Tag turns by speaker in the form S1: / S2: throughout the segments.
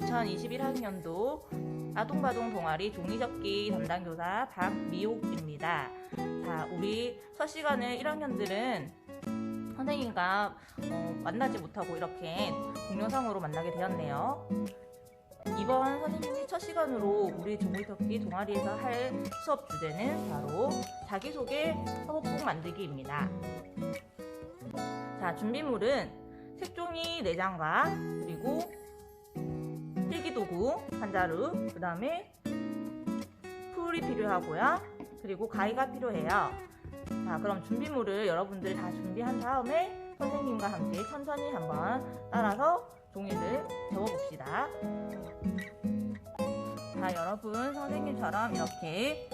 S1: 2021학년도 아동바동 동아리 종이접기 담당 교사 박미옥입니다. 자, 우리 첫 시간을 1학년들은 선생님과 어, 만나지 못하고 이렇게 동영상으로 만나게 되었네요. 이번 선생님이 첫 시간으로 우리 종이접기 동아리에서 할 수업 주제는 바로 자기소개 화보북 만들기입니다. 자, 준비물은 색종이 4장과 그리고 자루, 그 다음에 풀이 필요하고요. 그리고 가위가 필요해요. 자, 그럼 준비물을 여러분들 다 준비한 다음에 선생님과 함께 천천히 한번 따라서 종이를 접어봅시다. 자, 여러분 선생님처럼 이렇게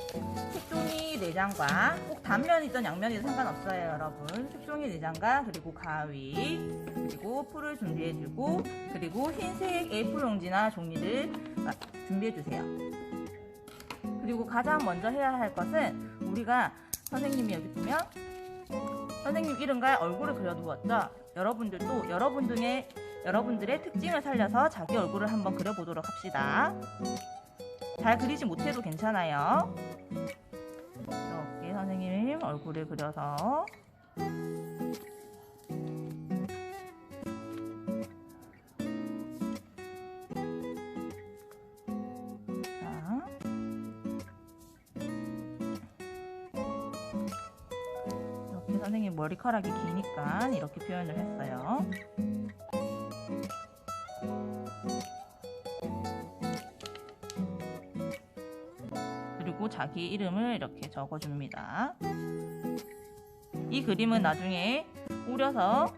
S1: 색종이 4장과 꼭 단면이든 양면이든 상관없어요, 여러분. 색종이 4장과 그리고 가위, 그리고 풀을 준비해주고 그리고 흰색 A4 용지나 종이를 준비해주세요. 그리고 가장 먼저 해야 할 것은 우리가 선생님이 여기 보면 선생님 이름과 얼굴을 그려두었죠. 여러분들도 여러분들의 여러분들의 특징을 살려서 자기 얼굴을 한번 그려보도록 합시다. 잘 그리지 못해도 괜찮아요. 이렇게 선생님 얼굴을 그려서 선생님 머리카락이 기니까 이렇게 표현을 했어요. 자기 이름을 이렇게 적어줍니다. 이 그림은 나중에 오려서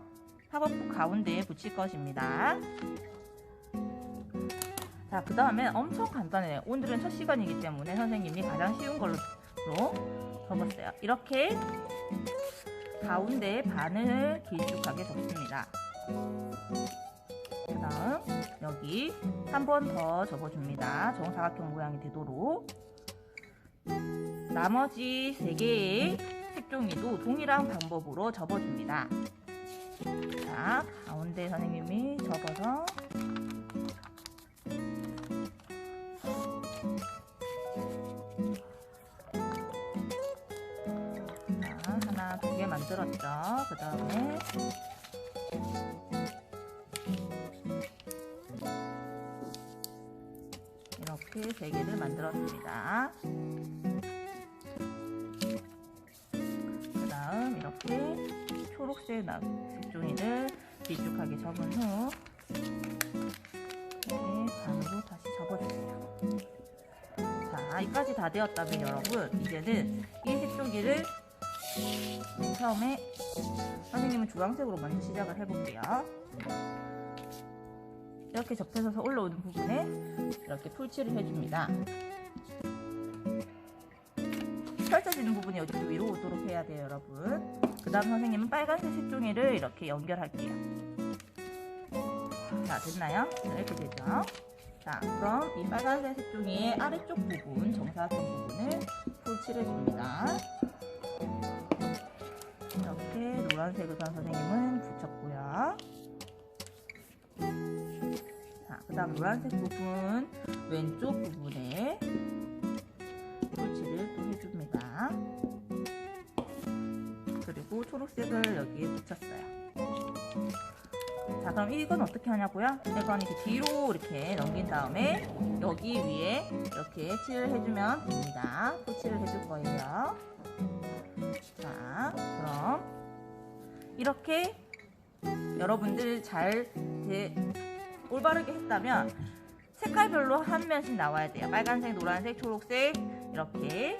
S1: 사법부 가운데에 붙일 것입니다. 자, 그 다음에 엄청 간단해요. 오늘은 첫 시간이기 때문에 선생님이 가장 쉬운 걸로 접었어요. 이렇게 가운데에 반을 길쭉하게 접습니다. 그 다음 여기 한 번 더 접어줍니다. 정사각형 모양이 되도록 나머지 세 개의 색종이도 동일한 방법으로 접어줍니다. 자, 가운데 선생님이 접어서 자, 하나, 두 개 만들었죠. 그 다음에 이렇게 세 개를 만들었습니다. 그 다음 이렇게 초록색 색종이를 길쭉하게 접은 후 반으로 다시 접어주세요. 자, 이까지 다 되었다면 여러분 이제는 이 색종이를 맨 처음에 선생님은 주황색으로 먼저 시작을 해볼게요. 이렇게 접혀서 올라오는 부분에 이렇게 풀칠을 해줍니다. 펼쳐지는 부분이 여기 위로 오도록 해야 돼요, 여러분. 그 다음 선생님은 빨간색 색종이를 이렇게 연결할게요. 자, 됐나요? 자, 이렇게 되죠. 자, 그럼 이 빨간색 색종이의 아래쪽 부분, 정사각형 부분을 풀칠해줍니다. 이렇게 노란색을 선 선생님은 붙였고요. 자, 그 다음 노란색 부분 왼쪽 부분에 풀칠을 또 해줍니다. 그리고 초록색을 여기에 붙였어요. 자, 그럼 이건 어떻게 하냐고요? 이건 이렇게 뒤로 이렇게 넘긴 다음에 여기 위에 이렇게 칠을 해주면 됩니다. 풀칠을 해줄 거예요. 자, 그럼 이렇게 여러분들 잘 대, 올바르게 했다면 색깔별로 한 면씩 나와야 돼요. 빨간색, 노란색, 초록색 이렇게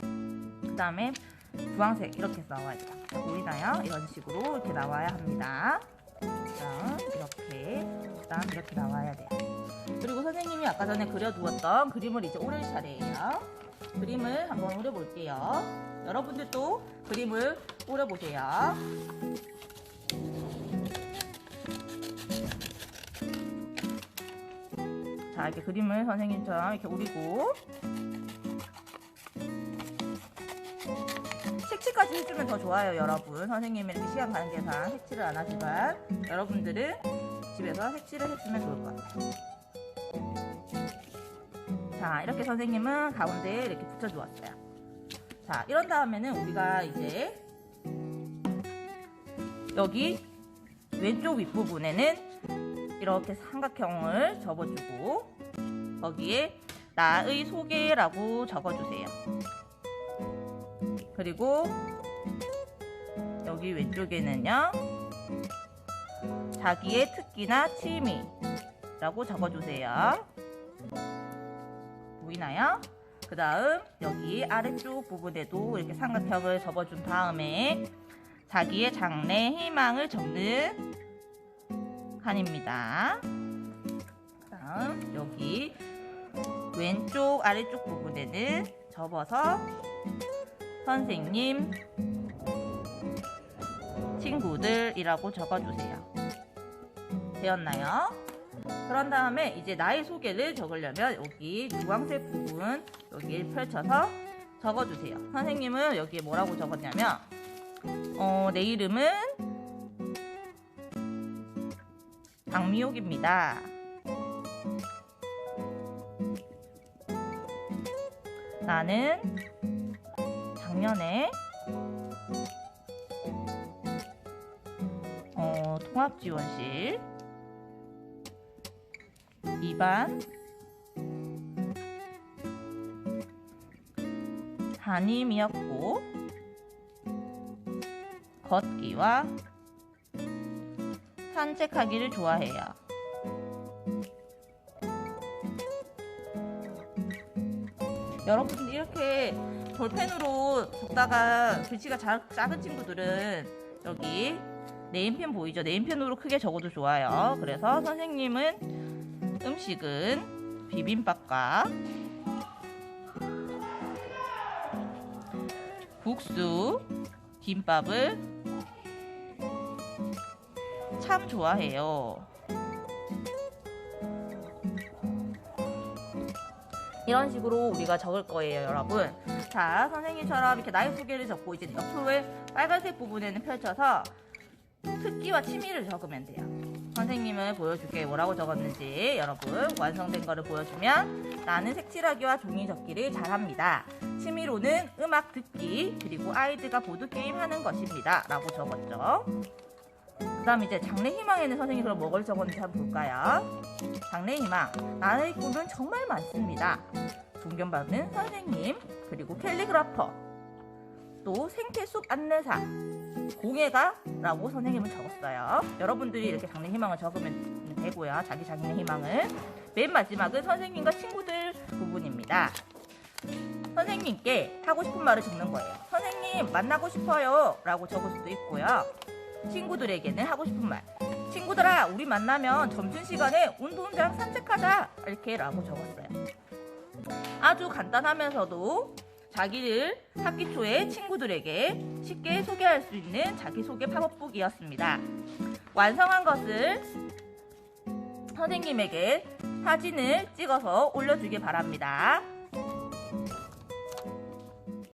S1: 그 다음에 주황색 이렇게 나와야 돼요. 자, 보이나요? 이런 식으로 이렇게 나와야 합니다. 자, 이렇게 그 다음 이렇게 나와야 돼요. 그리고 선생님이 아까 전에 그려두었던 그림을 이제 오릴 차례예요. 그림을 한번 오려볼게요. 여러분들도 그림을 오려보세요. 자, 이렇게 그림을 선생님처럼 이렇게 오리고 색칠까지 해주면 더 좋아요, 여러분. 선생님이 이렇게 시간 가는 계산 색칠을 안 하지만 여러분들은 집에서 색칠을 해주면 좋을 것 같아요. 자, 이렇게 선생님은 가운데에 이렇게 붙여주었어요. 자, 이런 다음에는 우리가 이제 여기 왼쪽 윗부분에는 이렇게 삼각형을 접어주고 거기에 나의 소개라고 적어주세요. 그리고 여기 왼쪽에는요 자기의 특기나 취미라고 적어주세요. 보이나요? 그 다음 여기 아래쪽 부분에도 이렇게 삼각형을 접어준 다음에 자기의 장래 희망을 적는 칸입니다. 그 다음 여기 왼쪽 아래쪽 부분에는 접어서 선생님 친구들이라고 적어주세요. 되었나요? 그런 다음에 이제 나의 소개를 적으려면 여기 주황색 부분 여기 펼쳐서 적어주세요. 선생님은 여기에 뭐라고 적었냐면 어, 내 이름은 박미옥입니다. 나는 작년에 어, 통합지원실 2반 담임이었고 걷기와 산책하기를 좋아해요. 여러분 이렇게 볼펜으로 적다가 글씨가 작, 작은 친구들은 여기 네임펜 보이죠? 네임펜으로 크게 적어도 좋아요. 그래서 선생님은 음식은 비빔밥과 국수, 김밥을 참 좋아해요. 이런 식으로 우리가 적을 거예요, 여러분. 자, 선생님처럼 이렇게 나의 소개를 적고 이제 옆으로의 빨간색 부분에는 펼쳐서 특기와 취미를 적으면 돼요. 선생님을 보여줄게 뭐라고 적었는지 여러분 완성된 거를 보여주면 나는 색칠하기와 종이 접기를 잘합니다. 취미로는 음악 듣기 그리고 아이들과 보드게임 하는 것입니다. 라고 적었죠. 그 다음 이제 장래 희망에는 선생님이 그럼 뭐를 적었는지 한번 볼까요? 장래 희망 나의 꿈은 정말 많습니다. 존경받는 선생님 그리고 캘리그라퍼 또 생태 숲 안내사 공예가라고 선생님은 적었어요. 여러분들이 이렇게 장래 희망을 적으면 되고요. 자기 장래 희망을 맨 마지막은 선생님과 친구들 부분입니다. 선생님께 하고 싶은 말을 적는 거예요. 선생님 만나고 싶어요 라고 적을 수도 있고요. 친구들에게는 하고 싶은 말. 친구들아 우리 만나면 점심시간에 운동장 산책하자 이렇게 라고 적었어요. 아주 간단하면서도 자기를 학기 초에 친구들에게 쉽게 소개할 수 있는 자기소개 팝업북이었습니다. 완성한 것을 선생님에게 사진을 찍어서 올려주길 바랍니다.